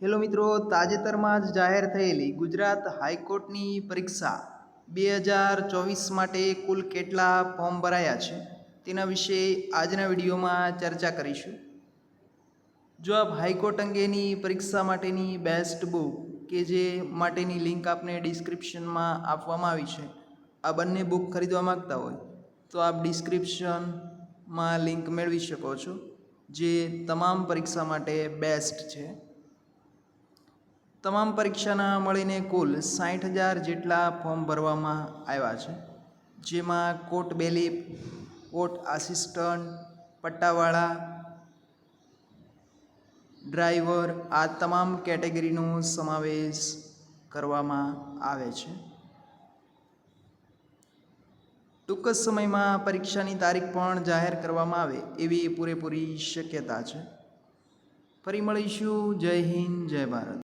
Hello મિત્રો, તાજેતરમાં જ જાહેર થયેલી ગુજરાત હાઈકોર્ટની પરીક્ષા બે હજાર ચોવીસ માટે કુલ કેટલા ફોર્મ ભરાયા છે તેના વિશે આજના વિડીયોમાં ચર્ચા કરીશું. જો આપ હાઈકોર્ટ અંગેની પરીક્ષા માટેની બેસ્ટ બુક કે જે માટેની લિંક આપને ડિસ્ક્રિપ્શનમાં આપવામાં આવી છે. આ બંને બુક ખરીદવા માગતા હોય તો આપ ડિસ્ક્રિપ્શનમાં લિંક મેળવી શકો છો, જે તમામ પરીક્ષા માટે બેસ્ટ છે. તમામ પરીક્ષાના મળીને કુલ સાઠ હજાર જેટલા ફોર્મ ભરવામાં આવ્યા છે. જેમાં કોટ બેલીફ કોટ આસિસ્ટન્ટ, પટ્ટાવાળા, ડ્રાઈવર આ તમામ કેટેગરીનો સમાવેશ કરવામાં આવે છે. ટૂંક જ સમયમાં પરીક્ષાની તારીખ પણ જાહેર કરવામાં આવે એવી પૂરેપૂરી શક્યતા છે. ફરી મળીશું. જય હિન્દ, જય ભારત.